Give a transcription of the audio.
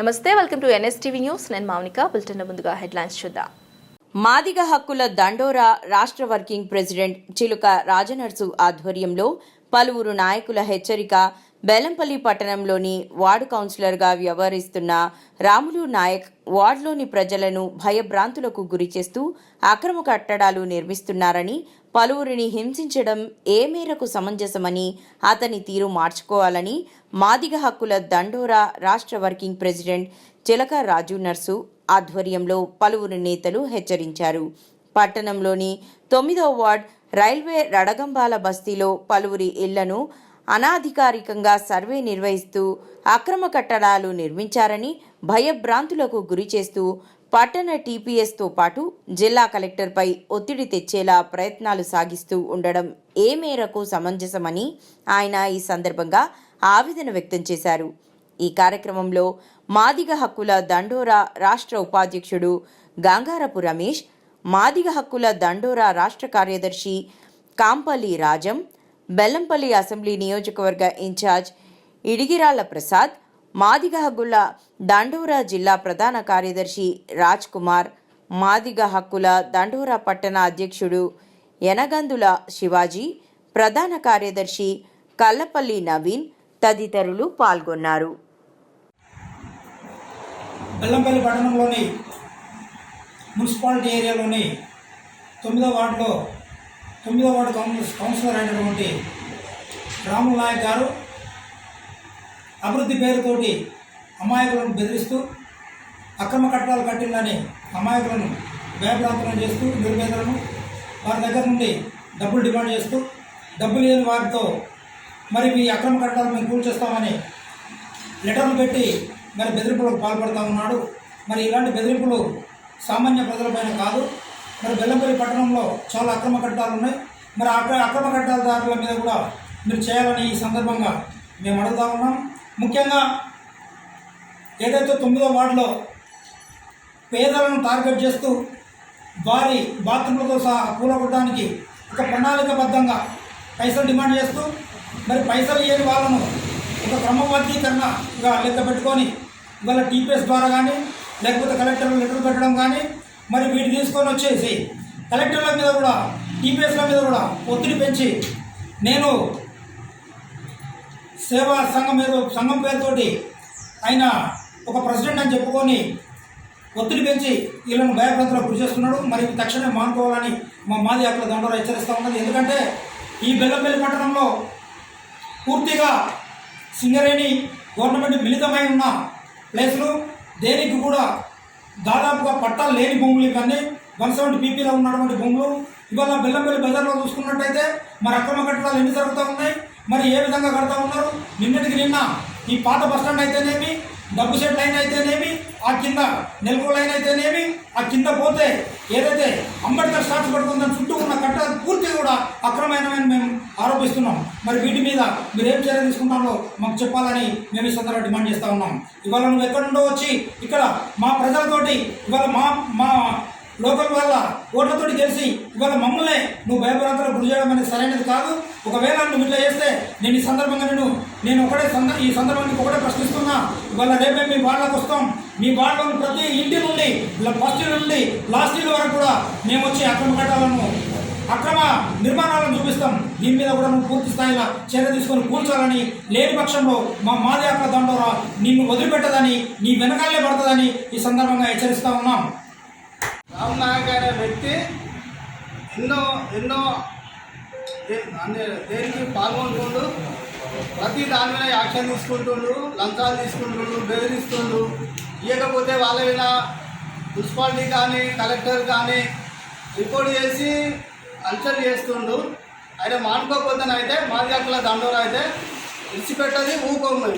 నమస్తే welcome to NSTV news. నేను Mounika bulletin ముందుగా హెడ్లైన్స్ చూద్దాం. మాదిగ హక్కుల దండోరా రాష్ట్ర వర్కింగ్ ప్రెసిడెంట్ చిలుక రాజనర్సు ఆధ్వర్యంలో పలువురు నాయకుల హెచ్చరిక బెలంపల్లి పట్టణంలోని వార్డు కౌన్సిలర్గా వ్యవహరిస్తున్న రాములు నాయక్ వార్డులోని ప్రజలను భయభ్రాంతులకు గురిచేస్తూ అక్రమ కట్టడాలు నిర్మిస్తున్నారని పలువురిని హింసించడం ఏ మేరకు సమంజసమని అతని తీరు మార్చుకోవాలని మాదిగ హక్కుల దండోరా రాష్ట్ర వర్కింగ్ ప్రెసిడెంట్ చిలక రాజు నర్సు ఆధ్వర్యంలో పలువురు నేతలు హెచ్చరించారు. పట్టణంలోని తొమ్మిదో వార్డ్ రైల్వే రడగంబాల బస్తీలో పలువురి ఇళ్ళను అనాధికారికంగా సర్వే నిర్వహిస్తూ అక్రమ కట్టడాలు నిర్మించారని భయభ్రాంతులకు గురి చేస్తూ పట్టణ టీపీఎస్తో పాటు జిల్లా కలెక్టర్పై ఒత్తిడి తెచ్చేలా ప్రయత్నాలు సాగిస్తూ ఉండడం ఏ మేరకు సమంజసమని ఆయన ఈ సందర్భంగా ఆవేదన వ్యక్తం చేశారు. ఈ కార్యక్రమంలో మాదిగ హక్కుల దండోరా రాష్ట్ర ఉపాధ్యక్షుడు గంగారపు రమేష్ మాదిగ హక్కుల దండోరా రాష్ట్ర కార్యదర్శి కాంపల్లి రాజం బెల్లంపల్లి అసెంబ్లీ నియోజకవర్గ ఇన్ఛార్జ్ ఇడిగిరాళ్ళ ప్రసాద్ మాదిగ హక్కుల దండూరా జిల్లా ప్రధాన కార్యదర్శి రాజ్ కుమార్ మాదిగ హక్కుల దండోరా పట్టణ అధ్యక్షుడు యనగందుల శివాజీ ప్రధాన కార్యదర్శి కల్లపల్లి నవీన్ తదితరులు పాల్గొన్నారు. బెల్లంపల్లి పట్టణంలోని మున్సిపాలిటీ ఏరియాలోని తొమ్మిదో వార్డులో తొమ్మిదో వార్డు కౌన్సిల్ కౌన్సిలర్ అయినటువంటి రాముల నాయక్ గారు అభివృద్ధి పేరుతోటి అమాయకులను బెదిరిస్తూ అక్రమ కట్టడాలు కట్టిందని అమాయకులను భయప్రాంతనం చేస్తూ నిర్వేదలను వారి దగ్గర నుండి డబ్బులు డిమాండ్ చేస్తూ డబ్బులు లేని వారితో మరి మీ అక్రమ కట్టడాలు మేము కూల్చేస్తామని లెటర్లు పెట్టి మరి బెదిరింపులకు పాల్పడుతూ ఉన్నాడు. మరి ఇలాంటి బెదిరింపులు సామాన్య ప్రజలపైన కాదు. మరి బెల్లంపల్లి పట్టణంలో చాలా అక్రమ కట్టాలు ఉన్నాయి. మరి అక్ర అక్రమ కట్టాలదారుల మీద కూడా మీరు చేయాలని ఈ సందర్భంగా మేము అడుగుతా ఉన్నాం. ముఖ్యంగా ఏదైతే తొమ్మిదో వార్డులో పేదలను టార్గెట్ చేస్తూ వారి బాత్రూమ్లతో సహా కూలగొట్టడానికి ఒక ప్రణాళికబద్ధంగా పైసలు డిమాండ్ చేస్తూ మరి పైసలు ఇవ్వని వాళ్ళను ఒక క్రమబద్ధీకరణగా లెక్క పెట్టుకొని ఇవాళ టీపీఎస్ ద్వారా కానీ లేకపోతే కలెక్టర్ లెటర్ పెట్టడం కానీ మరి వీటిని తీసుకొని వచ్చేసి కలెక్టర్ల మీద కూడా టీపీఎస్ల మీద కూడా ఒత్తిడి పెంచి నేను సేవా సంఘం మీద సంఘం పేరుతోటి ఆయన ఒక ప్రెసిడెంట్ అని చెప్పుకొని ఒత్తిడి పెంచి వీళ్ళను భయప్రాంతాలకు గురి చేస్తున్నాడు. మరి తక్షణమే మానుకోవాలని మా మాది అక్కడ దండోరా హెచ్చరిస్తూ ఉన్నది. ఎందుకంటే ఈ బెల్లంపల్లి పట్టణంలో పూర్తిగా సింగరేణి గవర్నమెంట్ మిళితమై ఉన్న ప్లేసులు దేనికి కూడా దాదాపుగా పట్టాలు లేని భూములు ఇవన్నీ వన్ సెవెంటీ పీపీలో ఉన్నటువంటి భూములు. ఇవాళ బెల్లంపల్లి బజార్లో చూసుకున్నట్టయితే మరి అక్రమ కట్టడాలు ఎన్ని జరుగుతూ ఉన్నాయి? మరి ఏ విధంగా కడతా ఉన్నారు? నిన్నటికి నిన్న ఈ పాత బస్టాండ్ అయితేనేమి డబ్బు సెట్ లైన్ అయితేనేమి ఆ కింద నెలకో లైన్ అయితేనేమి ఆ కింద పోతే ఏదైతే అంబేద్కర్ స్టాచ్యూ పడుతుందని చుట్టూ ఉన్న కట్టడాలు పూర్తిగా కూడా అక్రమైనవని మేము ఆరోపిస్తున్నాం. మరి వీటి మీద మీరు ఏం చర్య తీసుకుంటారో మాకు చెప్పాలని మేము ఈ సందర్భంగా డిమాండ్ చేస్తూ ఉన్నాం. ఇవాళ నువ్వు ఎక్కడి నుండో వచ్చి ఇక్కడ మా ప్రజలతోటి ఇవాళ మా మా లోకల్ వల్ల ఓట్లతోటి గెలిచి ఇవాళ మమ్మల్ని నువ్వు భయభ్రాంతలకు గురి చేయడం అనేది సరైనది కాదు. ఒకవేళ నువ్వు ఇట్లా చేస్తే నేను ఈ సందర్భంగా నేను నేను ఒకటే సంద ఈ సందర్భానికి ఒకటే ప్రశ్నిస్తున్నా. ఇవాళ రేపే మీ వాళ్ళకి వస్తాం. మీ వాళ్ళను ప్రతి ఇంటి నుండి ఇలా ఫస్ట్ ఇయర్ నుండి లాస్ట్ ఇయర్ వరకు కూడా మేము వచ్చి అక్రమ కట్టాలను అక్రమ నిర్మాణాలను చూపిస్తాం. దీని మీద కూడా నువ్వు పూర్తి స్థాయిలో చర్య తీసుకొని కూల్చాలని లేని పక్షంలో మా మాది దండోరా నిన్ను వదిలిపెట్టదని నీ వెనకాలే పడుతుందని ఈ సందర్భంగా హెచ్చరిస్తా ఉన్నాం. రామ్ నాయక్ అనే వ్యక్తి ఎన్నో ఎన్నో దేనికి పాల్గొంటుండు. ప్రతి దాని మీద యాక్షన్ తీసుకుంటుండ్రు లంచాలు తీసుకుంటుండ్రు బెదిరిస్తుండ్రు ఇవ్వకపోతే వాళ్ళ మీద మున్సిపాలిటీ కానీ కలెక్టర్ కానీ రిపోర్ట్ చేసి అంచలు చేస్తుండు. ఆయన మానుకోకపోతేనైతే మాది అట్లా దండోరా అయితే విడిచిపెట్టది ఊకోము